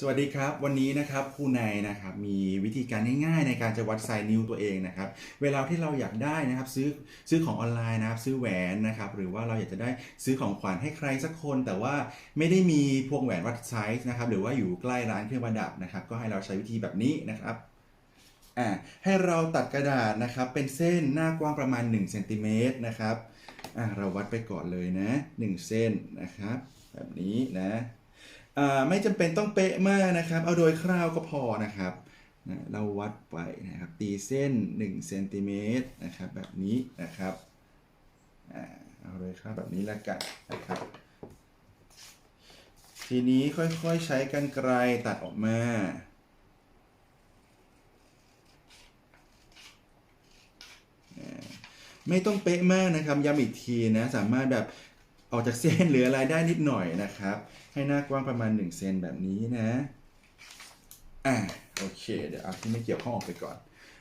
สวัสดีครับ วันนี้นะครับครูนายนะครับมีวิธีการง่ายๆ ในการจะวัดไซนิ้วตัวเองนะครับ เวลาที่เราอยากได้นะครับซื้อซื้อของออนไลน์นะครับ ซื้อแหวนนะครับ หรือว่าเราอยากจะได้ซื้อของขวัญให้ใครสักคน แต่ว่าไม่ได้มีพวงแหวนวัดไซส์นะครับ หรือว่าอยู่ใกล้ร้านเครื่องประดับนะครับ ก็ให้เราใช้วิธีแบบนี้นะครับอ่าให้เราตัดกระดาษนะครับ เป็นเส้นหน้ากว้างประมาณ1เซนติเมตรนะครับอ่าเราวัดไปก่อนเลยนะ1เส้นนะครับ แบบนี้นะ ไม่จำเป็นต้องเป๊ะมากนะครับ เอาโดยคร่าวก็พอนะครับนะเราวัดไปนะครับ ตีเส้น1เซนติเมตรนะครับแบบนี้นะครับเอาโดยคร่าวแบบนี้แล้วกันนะครับ ทีนี้ค่อยๆใช้กันไกรตัดออกมาอ่าไม่ต้องเป๊ะมากนะครับย้ำอีกทีนะ สามารถแบบ ออกจากเส้นเหรืออะไรได้นิดหน่อยนะครับ ให้หน้ากว้างประมาณ1เซนแบบนี้นะอ่าโอเค เดี๋ยวเอาที่ไม่เกี่ยวข้องออกไปก่อน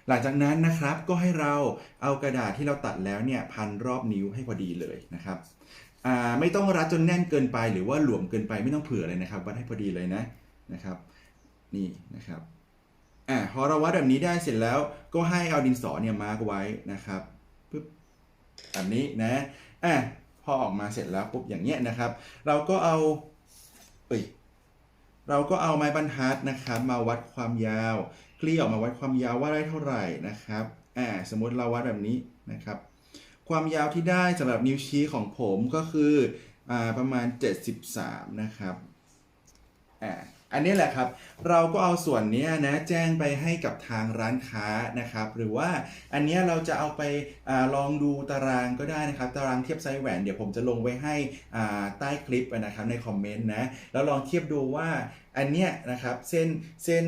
หลังจากนั้นนะครับก็ให้เราเอากระดาษที่เราตัดแล้วเนี่ยพันรอบนิ้วให้พอดีเลยนะครับอ่าไม่ต้องรัดจนแน่นเกินไปหรือว่าหลวมเกินไปไม่ต้องเผื่อเลยนะครับวัดให้พอดีเลยนะนะครับ นี่นะครับอ่าพอเราวัดแบบนี้ได้เสร็จแล้วก็ให้เอาดินสอเนี่ยมาร์กไว้นะครับปึ๊บแบบนี้นะอะ พอออกมาเสร็จแล้วปุ๊บอย่างเงี้ยนะครับ เราก็เอาเอ้ยเราก็เอาไม้บรรทัดนะครับ มาวัดความยาวคลี่ออกมาวัดความยาวว่าได้เท่าไหร่นะครับอ่าสมมติเราวัดแบบนี้นะครับ ความยาวที่ได้สำหรับนิ้วชี้ของผมก็คืออ่าประมาณ 73 นะครับอ่า อันนี้แหละครับ เราก็เอาส่วนนี้นะแจ้งไปให้กับทางร้านค้านะครับ หรือว่าอันนี้เราจะเอาไปอลองดูตารางก็ได้นะครับ ตารางเทียบไซส์แหวนเดี๋ยวผมจะลงไว้ให้ใต้คลิปนะครับในคอมเมนต์นะแล้วลองเทียบดูว่าอันเนี้ยนะครับเส้นเส้น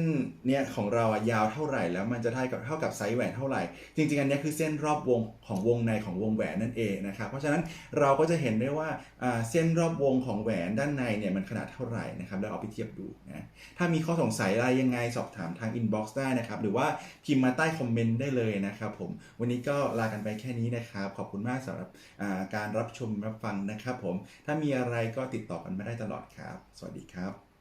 เนี้ยของเราอะยาวเท่าไหร่ แล้วมันจะเท่ากับเท่ากับไซส์แหวนเท่าไหร่ จริง ๆ อันเนี้ยคือเส้นรอบวงของวงในของวงแหวนนั่นเองนะครับเพราะฉะนั้นเราก็จะเห็นได้ว่าอ่าเส้นรอบวงของแหวนด้านในเนี่ยมันขนาดเท่าไหร่นะครับแล้วเอาไปเทียบดูนะถ้ามีข้อสงสัยอะไรยังไงสอบถามทางอินบ็อกซ์ได้นะครับ หรือว่าพิมพ์มาใต้คอมเมนต์ได้เลยนะครับผม วันนี้ก็ลากันไปแค่นี้นะครับ ขอบคุณมากสำหรับการรับชมรับฟังนะครับผม ถ้ามีอะไรก็ติดต่อกันมาได้ตลอดครับ สวัสดีครับ